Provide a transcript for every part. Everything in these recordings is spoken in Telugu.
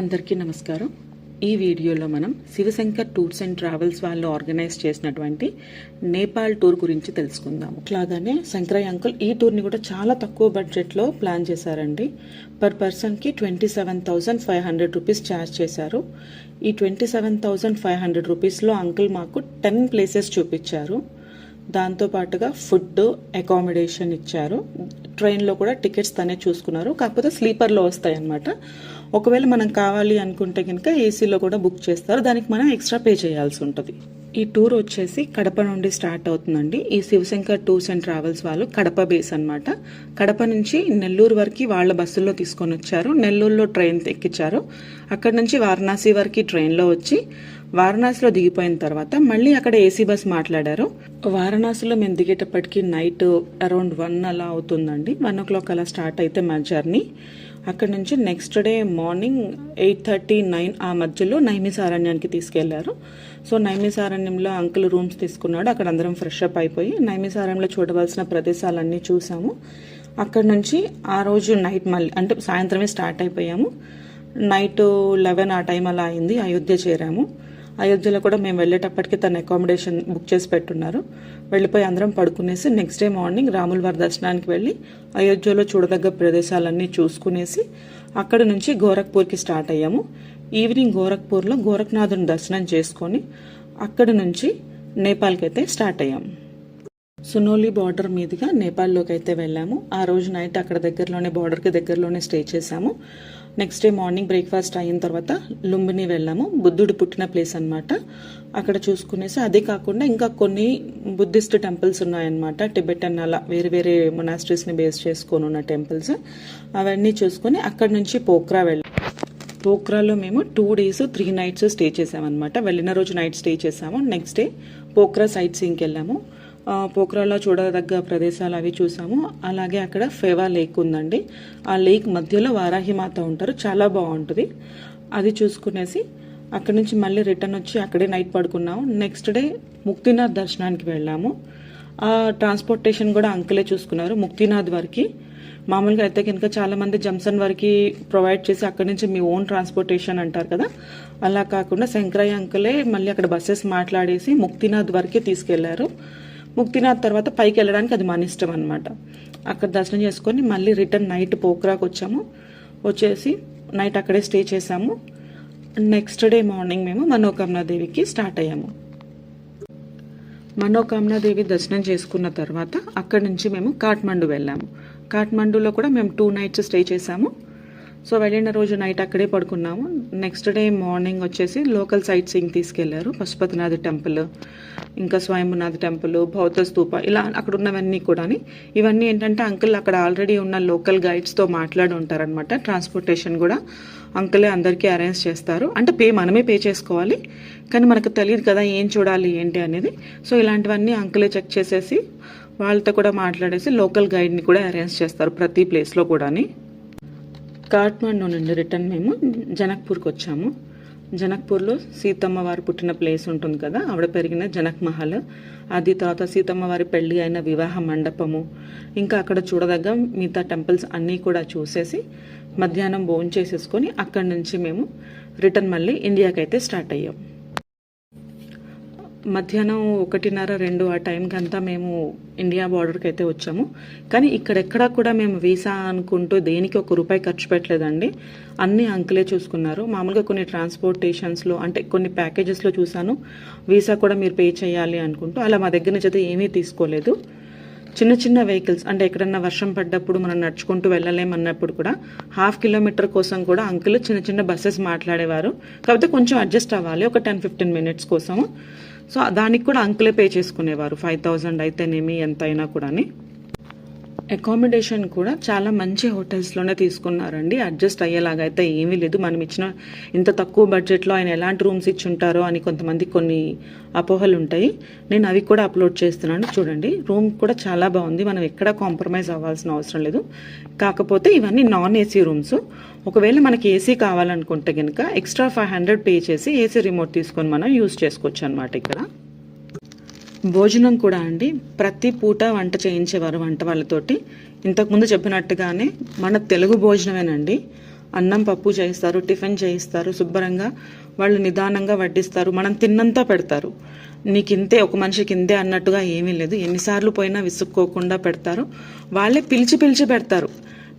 అందరికీ నమస్కారం. ఈ వీడియోలో మనం శివశంకర్ టూర్స్ అండ్ ట్రావెల్స్ వాళ్ళు ఆర్గనైజ్ చేసినటువంటి నేపాల్ టూర్ గురించి తెలుసుకుందాము. అట్లాగానే శంకరయ్య అంకుల్ ఈ టూర్ని కూడా చాలా తక్కువ బడ్జెట్లో ప్లాన్ చేశారండి. పర్ పర్సన్కి twenty seven thousand five hundred rupees charge చేశారు. ఈ twenty seven thousand five hundred రూపీస్లో అంకుల్ మాకు టెన్ ప్లేసెస్ చూపించారు. దాంతో పాటుగా ఫుడ్ అకామిడేషన్ ఇచ్చారు. ట్రైన్లో కూడా టికెట్స్ తనే చూసుకున్నారు. కాకపోతే స్లీపర్లో వస్తాయి అన్నమాట ఒకవేళ మనం కావాలి అనుకుంటే కనుక ఏసీలో కూడా బుక్ చేస్తారు. దానికి మనం ఎక్స్ట్రా పే చేయాల్సి ఉంటుంది. ఈ టూర్ వచ్చేసి కడప నుండి స్టార్ట్ అవుతుందండి. ఈ శివశంకర్ టూర్స్ అండ్ ట్రావెల్స్ వాళ్ళు కడప బేస్ అనమాట కడప నుంచి నెల్లూరు వరకు వాళ్ళ బస్సుల్లో తీసుకొని వచ్చారు. నెల్లూరులో ట్రైన్ ఎక్కించారు. అక్కడ నుంచి వారణాసి వరకు ట్రైన్లో వచ్చి వారణాసిలో దిగిపోయిన తర్వాత మళ్ళీ అక్కడ ఏసీ బస్ మాట్లాడారు. వారణాసిలో మేము దిగేటప్పటికి నైట్ అరౌండ్ వన్ అలా అవుతుందండి. వన్ ఓ క్లాక్ అలా స్టార్ట్ అయితే మా జర్నీ. అక్కడ నుంచి next day morning eight thirty nine ఆ మధ్యలో నైమిసారణ్యానికి తీసుకెళ్ళారు. సో నైమిసారణ్యంలో అంకుల్ రూమ్స్ తీసుకున్నాడు. అక్కడ అందరం ఫ్రెష్ అప్ అయిపోయి నైమిసారణ్యంలో చూడవలసిన ప్రదేశాలన్నీ చూసాము. అక్కడ నుంచి ఆ రోజు నైట్ మళ్ళీ అంటే సాయంత్రమే స్టార్ట్ అయిపోయాము. నైట్ లెవెన్ ఆ టైం అలా అయింది. అయోధ్య చేరాము. అయోధ్యలో కూడా మేము వెళ్ళేటప్పటికి తన అకామిడేషన్ బుక్ చేసి పెట్టున్నారు. వెళ్ళిపోయి అందరం పడుకునేసి నెక్స్ట్ డే మార్నింగ్ రాముల వారి దర్శనానికి వెళ్ళి అయోధ్యలో చూడదగ్గ ప్రదేశాలన్నీ చూసుకునేసి అక్కడ నుంచి గోరఖ్పూర్కి స్టార్ట్ అయ్యాము. ఈవినింగ్ గోరఖ్పూర్లో గోరఖ్నాథుని దర్శనం చేసుకొని అక్కడ నుంచి నేపాల్కి అయితే స్టార్ట్ అయ్యాము సునోలి బార్డర్ మీదుగా నేపాల్లోకి అయితే వెళ్ళాము. ఆ రోజు నైట్ అక్కడ దగ్గరలోనే బార్డర్కి దగ్గరలోనే స్టే చేసాము నెక్స్ట్ డే మార్నింగ్ బ్రేక్ఫాస్ట్ అయిన తర్వాత లుంబిని వెళ్ళాము. బుద్ధుడు పుట్టిన ప్లేస్ అనమాట అక్కడ చూసుకునేసి అదే కాకుండా ఇంకా కొన్ని బుద్ధిస్ట్ టెంపుల్స్ ఉన్నాయన్నమాట. టిబెటన్ అలా వేరే వేరే మొనాస్ట్రీస్ని బేస్ చేసుకొని ఉన్న టెంపుల్స్ అవన్నీ చూసుకొని అక్కడ నుంచి పోక్రా వెళ్ళాం. పోక్రాలో మేము two days three nights stay చేసామన్నమాట వెళ్ళిన రోజు నైట్ స్టే చేసాము నెక్స్ట్ డే పోక్రా సైట్ సీన్కి వెళ్ళాము. పోఖ్రాలో చూడదగ్గ ప్రదేశాలు అవి చూసాము. అలాగే అక్కడ ఫేవా లేక్ ఉందండి. ఆ లేక్ మధ్యలో వారాహి మాత ఉంటారు. చాలా బాగుంటుంది. అది చూసుకునేసి అక్కడి నుంచి మళ్ళీ రిటర్న్ వచ్చి అక్కడే నైట్ పడుకున్నాము. నెక్స్ట్ డే ముక్తినాథ్ దర్శనానికి వెళ్ళాము. ఆ ట్రాన్స్పోర్టేషన్ కూడా అంకులే చూసుకున్నారు. ముక్తినాథ్ వరకు. మామూలుగా అయితే కనుక చాలామంది జంసన్ వరకు ప్రొవైడ్ చేసి అక్కడి నుంచి మీ ఓన్ ట్రాన్స్పోర్టేషన్ అంటారు కదా. అలా కాకుండా శంకరయ్య అంకులే మళ్ళీ అక్కడ బస్సెస్ మాట్లాడేసి ముక్తినాథ్ వరకే తీసుకెళ్ళారు. ముక్తినాథ్ తర్వాత పైకి వెళ్ళడానికి అది మన ఇష్టం అనమాట అక్కడ దర్శనం చేసుకొని మళ్ళీ రిటర్న్ నైట్ పోక్రాకు వచ్చాము. వచ్చేసి నైట్ అక్కడే స్టే చేసాము నెక్స్ట్ డే మార్నింగ్ మేము మనోకామనా దేవికి స్టార్ట్ అయ్యాము. మనోకామనా దేవి దర్శనం చేసుకున్న తర్వాత అక్కడి నుంచి మేము కాఠ్మండు వెళ్ళాము. కాఠ్మండులో కూడా మేము టూ నైట్స్ స్టే చేసాము సో వెళ్ళిన రోజు నైట్ అక్కడే పడుకున్నాము. నెక్స్ట్ డే మార్నింగ్ వచ్చేసి లోకల్ సైట్ సీయింగ్ తీసుకెళ్ళారు. పశుపతినాథ్ టెంపుల్ ఇంకా స్వయంభునాథ్ టెంపుల్ బౌద్ధ స్తూప ఇలా అక్కడ ఉన్నవన్నీ కూడా ఇవన్నీ ఏంటంటే అంకుల్ అక్కడ ఆల్రెడీ ఉన్న లోకల్ గైడ్స్తో మాట్లాడి ఉంటారనమాట ట్రాన్స్పోర్టేషన్ కూడా అంకులే అందరికీ అరేంజ్ చేస్తారు. అంటే పే మనమే పే చేసుకోవాలి. కానీ మనకు తెలియదు కదా ఏం చూడాలి ఏంటి అనేది. సో ఇలాంటివన్నీ అంకులే చెక్ చేసేసి వాళ్ళతో కూడా మాట్లాడేసి లోకల్ గైడ్ని కూడా అరేంజ్ చేస్తారు ప్రతి ప్లేస్లో కూడాని. కాఠ్మండు నుండి రిటర్న్ మేము జనక్పూర్కి వచ్చాము. జనక్పూర్లో సీతమ్మ వారు పుట్టిన ప్లేస్ ఉంటుంది కదా ఆవిడ పెరిగిన జనక్ మహల్. అది తర్వాత సీతమ్మ వారి పెళ్ళి అయిన వివాహ మండపము. ఇంకా అక్కడ చూడదగ్గ మిగతా టెంపుల్స్ అన్నీ కూడా చూసేసి మధ్యాహ్నం భోజనం చేసేసుకొని అక్కడి నుంచి మేము రిటర్న్ మళ్ళీ ఇండియాకైతే స్టార్ట్ అయ్యాం. మధ్యాహ్నం ఒకటిన్నర రెండు ఆ టైంకి అంతా మేము ఇండియా బార్డర్కి అయితే వచ్చాము. కానీ ఇక్కడెక్కడా కూడా మేము వీసా అనుకుంటూ దేనికి ఒక రూపాయి ఖర్చు పెట్టలేదండి. అన్ని అంకులే చూసుకున్నారు. మామూలుగా కొన్ని ట్రాన్స్పోర్టేషన్స్లో అంటే కొన్ని ప్యాకేజెస్లో చూశాను. వీసా కూడా మీరు పే చేయాలి అనుకుంటూ అలా మా దగ్గర నుంచి అయితే ఏమీ తీసుకోలేదు. చిన్న చిన్న వెహికల్స్ అంటే ఎక్కడన్నా వర్షం పడ్డప్పుడు మనం నడుచుకుంటూ వెళ్ళలేమన్నప్పుడు కూడా హాఫ్ కిలోమీటర్ కోసం కూడా అంకుల్ చిన్న చిన్న బస్సెస్ మాట్లాడేవారు. కాకపోతే కొంచెం అడ్జస్ట్ అవ్వాలి. ఒక టెన్ ఫిఫ్టీన్ మినిట్స్ కోసము. సో దానికి కూడా అంకులే పే చేసుకునేవారు. ఫైవ్ థౌజండ్ అయితేనేమి ఎంత అయినా కూడాని. అకామిడేషన్ కూడా చాలా మంచి హోటల్స్లోనే తీసుకున్నారండి. అడ్జస్ట్ అయ్యేలాగా అయితే ఏమీ లేదు. మనం ఇచ్చిన ఇంత తక్కువ బడ్జెట్లో ఆయన ఎలాంటి రూమ్స్ ఇచ్చి ఉంటారో అని కొంతమంది కొన్ని అపోహలు ఉంటాయి. నేను అవి కూడా అప్లోడ్ చేస్తున్నాను. చూడండి రూమ్ కూడా చాలా బాగుంది. మనం ఎక్కడ కాంప్రమైజ్ అవ్వాల్సిన అవసరం లేదు. కాకపోతే ఇవన్నీ నాన్ ఏసీ రూమ్స్ ఒకవేళ మనకి ఏసీ కావాలనుకుంటే కనుక ఎక్స్ట్రా ఫైవ్ హండ్రెడ్ పే చేసి ఏసీ రిమోట్ తీసుకొని మనం యూస్ చేసుకోవచ్చు అనమాట ఇక్కడ. భోజనం కూడా అండి. ప్రతి పూట వంట చేయించేవారు వంట వాళ్ళతోటి. ఇంతకుముందు చెప్పినట్టుగానే మన తెలుగు భోజనమేనండి. అన్నం పప్పు చేయిస్తారు టిఫిన్ చేయిస్తారు శుభ్రంగా వాళ్ళు నిదానంగా వడ్డిస్తారు మనం తిన్నంతా పెడతారు. నీకు ఇంతే ఒక మనిషికి ఇంతే అన్నట్టుగా ఏమీ లేదు. ఎన్నిసార్లు పోయినా విసుక్కోకుండా పెడతారు. వాళ్ళే పిలిచి పిలిచి పెడతారు.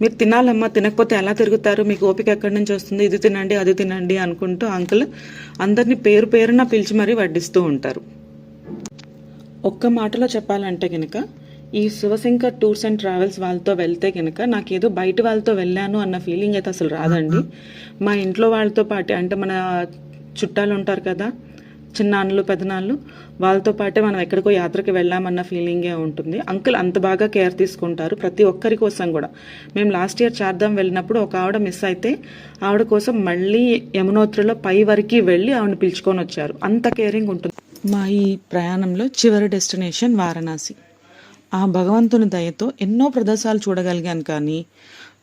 మీరు తినాలమ్మా తినకపోతే ఎలా తిరుగుతారు? మీకు ఓపిక ఎక్కడి నుంచి వస్తుంది? ఇది తినండి అది తినండి అనుకుంటూ అంకుల్ అందరినీ పేరు పేరున పిలిచి మరీ వడ్డిస్తూ ఉంటారు. ఒక్క మాటలో చెప్పాలంటే కనుక ఈ శివశంకర్ టూర్స్ అండ్ ట్రావెల్స్ వాళ్ళతో వెళ్తే కనుక నాకేదో బయట వాళ్ళతో వెళ్ళాను అన్న ఫీలింగ్ అయితే అసలు రాదండి. మా ఇంట్లో వాళ్ళతో పాటే అంటే మన చుట్టాలు ఉంటారు కదా చిన్నాన్నలు పెదనాళ్ళు వాళ్ళతో పాటే మనం ఎక్కడికో యాత్రకి వెళ్ళామన్న ఫీలింగే ఉంటుంది. అంకుల్ అంత బాగా కేర్ తీసుకుంటారు ప్రతి ఒక్కరి కోసం కూడా. మేము లాస్ట్ ఇయర్ చార్ధాం వెళ్ళినప్పుడు ఒక ఆవిడ మిస్ అయితే ఆవిడ కోసం మళ్ళీ యమునోత్రిలో పై వరకు వెళ్ళి ఆవిడని పిలుచుకొని వచ్చారు. అంత కేరింగ్ ఉంటుంది. మా ఈ ప్రయాణంలో చివరి డెస్టినేషన్ వారణాసి. ఆ భగవంతుని దయతో ఎన్నో ప్రదేశాలు చూడగలిగాను కానీ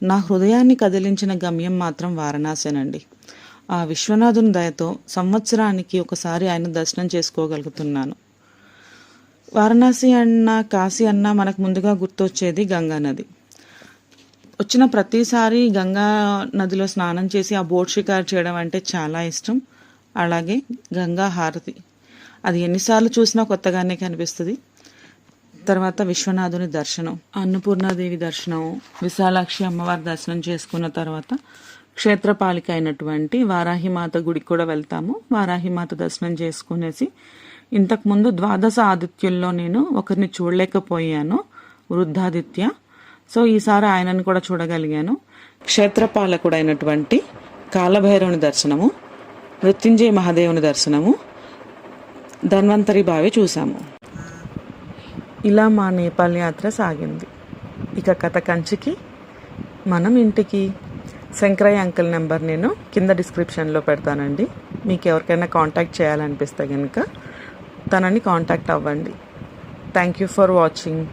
నా హృదయాన్ని కదిలించిన గమ్యం మాత్రం వారణాసేనండి. ఆ విశ్వనాథుని దయతో సంవత్సరానికి ఒకసారి ఆయన దర్శనం చేసుకోగలుగుతున్నాను. వారణాసి అన్న కాశీ అన్న మనకు ముందుగా గుర్తొచ్చేది గంగా నది. వచ్చిన ప్రతిసారి గంగా నదిలో స్నానం చేసి ఆ బోట్ షికారు చేయడం అంటే చాలా ఇష్టం. అలాగే గంగా హారతి. అది ఎన్నిసార్లు చూసినా కొత్తగానే కనిపిస్తుంది. తర్వాత విశ్వనాథుని దర్శనం అన్నపూర్ణాదేవి దర్శనం విశాలాక్షి అమ్మవారి దర్శనం చేసుకున్న తర్వాత క్షేత్రపాలిక అయినటువంటి వారాహిమాత గుడికి కూడా వెళ్తాము. వారాహిమాత దర్శనం చేసుకునేసి ఇంతకుముందు ద్వాదశ ఆదిత్యుల్లో నేను ఒకరిని చూడలేకపోయాను వృద్ధాదిత్య. సో ఈసారి ఆయనను కూడా చూడగలిగాను. క్షేత్రపాలకుడైనటువంటి కాలభైరవుని దర్శనము మృత్యుంజయ మహాదేవుని దర్శనము ధన్వంతరి బావి చూసాము ఇలా మా నేపాల్ యాత్ర సాగింది. ఇక కథ కంచికి మనం ఇంటికి. శంకరయ్య అంకుల్ నెంబర్ నేను కింద డిస్క్రిప్షన్లో పెడతానండి. మీకు ఎవరికైనా కాంటాక్ట్ చేయాలనిపిస్తే కనుక తనని కాంటాక్ట్ అవ్వండి. Thank you for watching